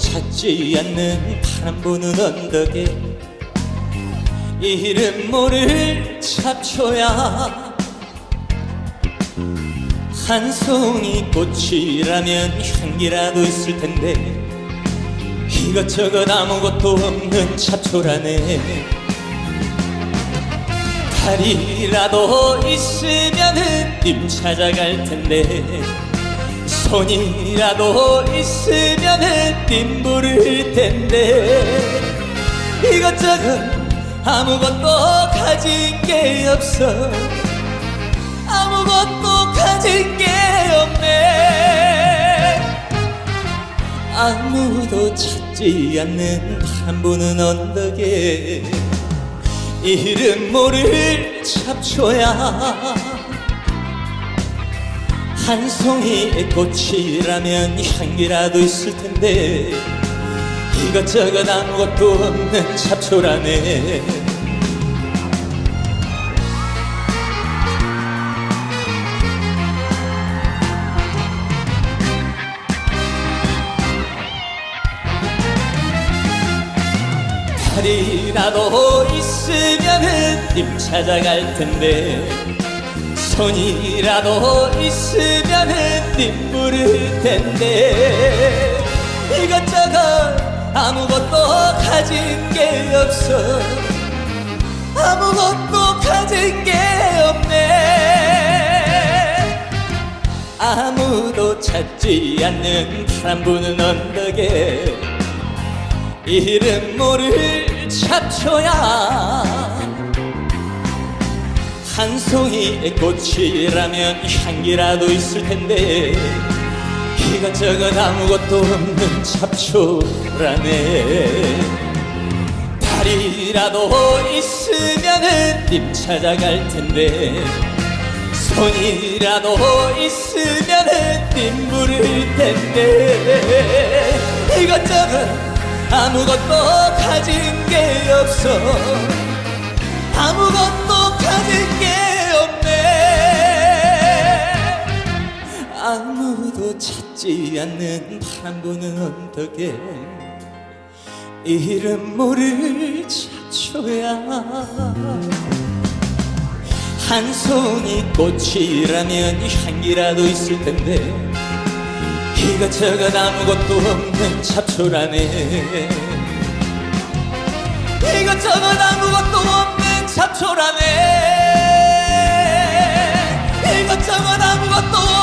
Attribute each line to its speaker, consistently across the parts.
Speaker 1: 찾지 않는 바람 부는 언덕에 이름 모를 잡초야. 한 송이 꽃이라면 향기라도 있을 텐데 이것저것 아무것도 없는 잡초라네. 다리라도 있으면은 님 찾아갈 텐데 손이라도 있으면은 님 부를 텐데. 이것저것 아무것도 가진 게 없어. 아무것도 가진 게 없네. 아무도 찾지 않는 바람 부는 언덕에 이름 모를 잡초야 한 송이의 꽃이라면 향기라도 있을 텐데 이것저것 아무것도 없는 잡초라네. 다리라도 있으면은 님 찾아갈 텐데 손이라도 있으면은 님 부를 텐데 이것저것 아무것도 가진 게 없어. 아무것도 가진 게 없네. 아무도 찾지 않는 바람 부는 언덕에 이름 모를 잡초야 한 송이의 꽃이라면 향기라도 있을 텐데 이것저것 아무것도 없는 잡초라네. 다리라도 있으면은 님 찾아갈 텐데 손이라도 있으면은 님 부를 텐데 이것저것 아무것도 가진 게 없어. 아무것도 가진 게 없네. 아무도 찾지 않는 바람 부는 언덕에 이름 모를 잡초야. 한 송이 꽃이라면 향기라도 있을 텐데 이것저것 아무것도 없는 잡초라네. 이것저것 아무것도 없는 잡초라네. 이것저것 아무것도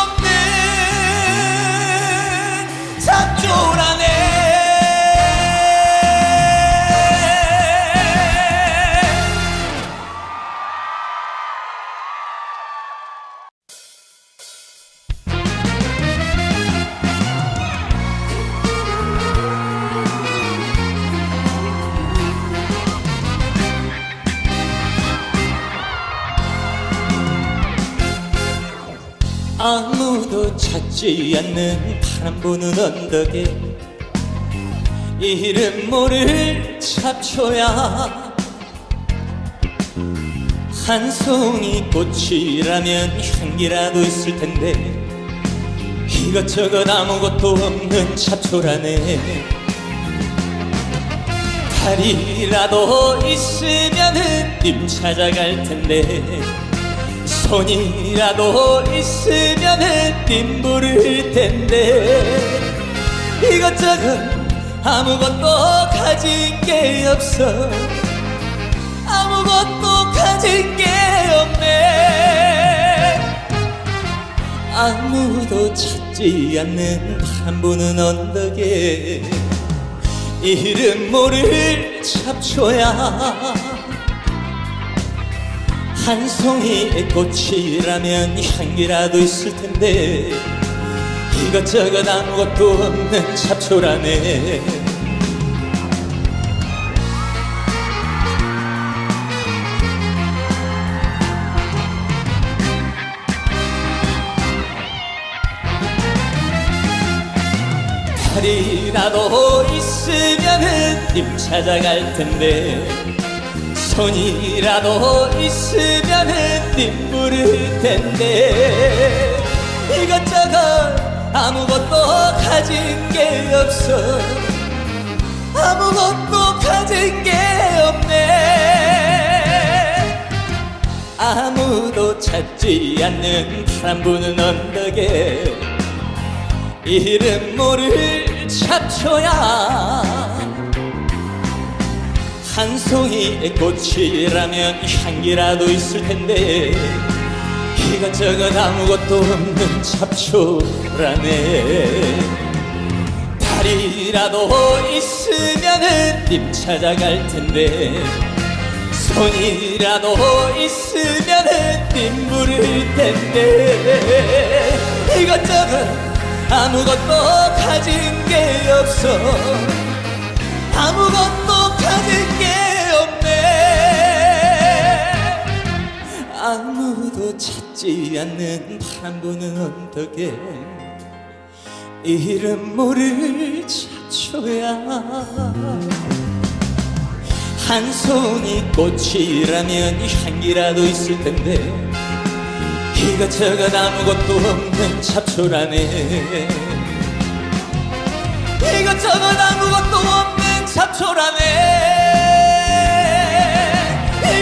Speaker 1: 찾지 않는 바람 부는 언덕에 이름 모를 잡초야. 한 송이 꽃이라면 향기라도 있을 텐데 이것저것 아무것도 없는 잡초라네. 다리라도 있으면은 님 찾아갈 텐데 손이라도 있으면은 님 부를 텐데 이것저것 아무것도 가진 게 없어. 아무것도 가진 게 없네. 아무도 찾지 않는 바람 부는 언덕에 이름 모를 잡초야 한 송이의 꽃이라면 향기라도 있을 텐데 이것저것 아무것도 없는 잡초라네. 다리라도 있으면은 님 찾아갈 텐데 손이라도 있으면은 님 부를 텐데 이것저것 아무것도 가진 게 없어. 아무것도 가진 게 없네. 아무도 찾지 않는 파란 부는 언덕에 이름 모를 잡초야 한 송이의 꽃이라면 향기라도 있을 텐데 이것저것 아무것도 없는 잡초라네. 다리라도 있으면은 님 찾아갈 텐데 손이라도 있으면은 님 부를 텐데 이것저것 아무것도 가진 게 없어. 아무것도 가진 게 없네. 아무도 찾지 않는 파란 부는 언덕에 이름 모를 잡초야. 한 송이 꽃이라면 향기라도 있을 텐데 이것저것 아무것도 없는 잡초라네. 이것저것 아무것도 없는 잡초라네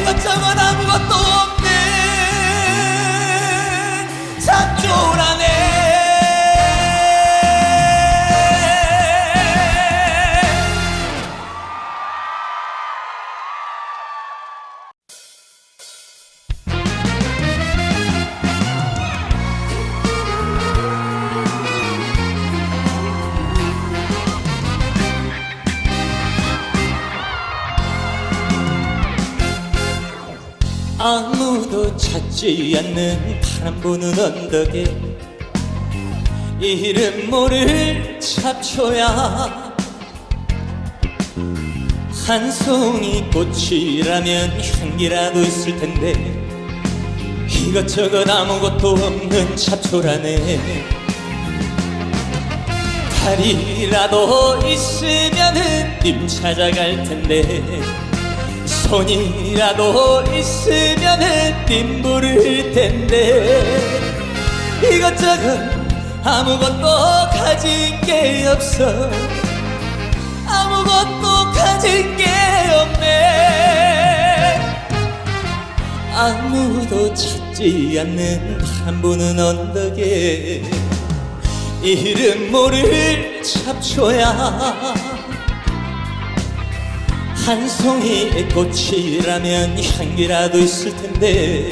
Speaker 1: 이것저것 아무것도 없는 잡초라네 아무도 찾지 않는 파란 보는 언덕에 이름 모를 잡초야 한 송이 꽃이라면 향기라도 있을 텐데 이것저것 아무것도 없는 잡초라네. 다리라도 있으면은 님 찾아갈 텐데 손이라도 있으면은 님 부를 텐데 이것저것 아무것도 가진 게 없어. 아무것도 가진 게 없네. 아무도 찾지 않는 한 분은 언덕에 이름 모를 잡초야 한 송이의 꽃이라면 향기라도 있을 텐데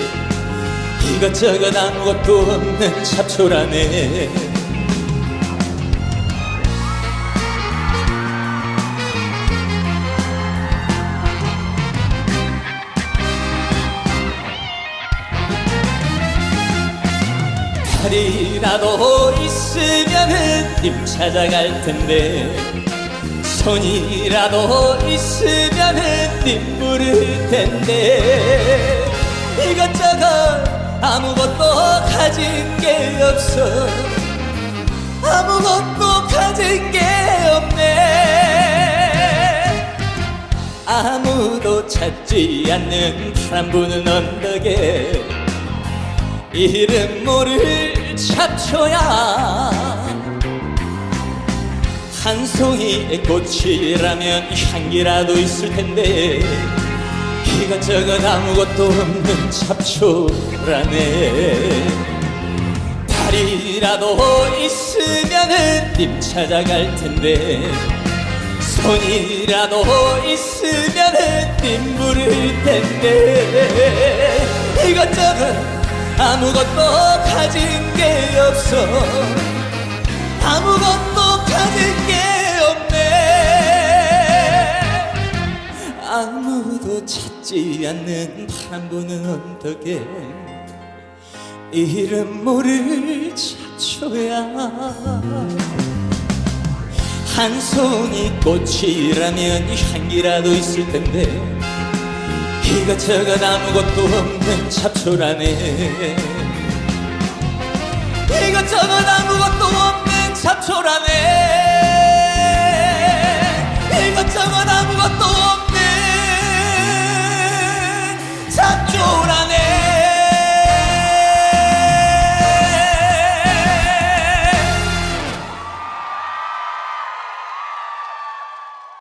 Speaker 1: 이것저것 아무것도 없는 잡초라네. 다리라도 있으면은 님 찾아갈 텐데 손이라도 있으면은 님 부를 텐데 이것저것 아무것도 가진 게 없어. 아무것도 가진 게 없네. 아무도 찾지 않는 파란 부는 언덕에 이름 모를 잡초야 한 송이의 꽃이라면 향기라도 있을 텐데 이것 저것 아무것도 없는 잡초라네. 다리라도 있으면은 님 찾아갈 텐데 손이라도 있으면은 님 부를 텐데 이것저것 아무것도 가진 게 없어. 아무것도 가진 게 없네. 아무도 찾지 않는 파란 부는 언덕에 이름 모를 잡초야. 한 송이 꽃이라면 향기라도 있을 텐데 이것저것 아무것도 없는 잡초라네. 이것저것 아무것도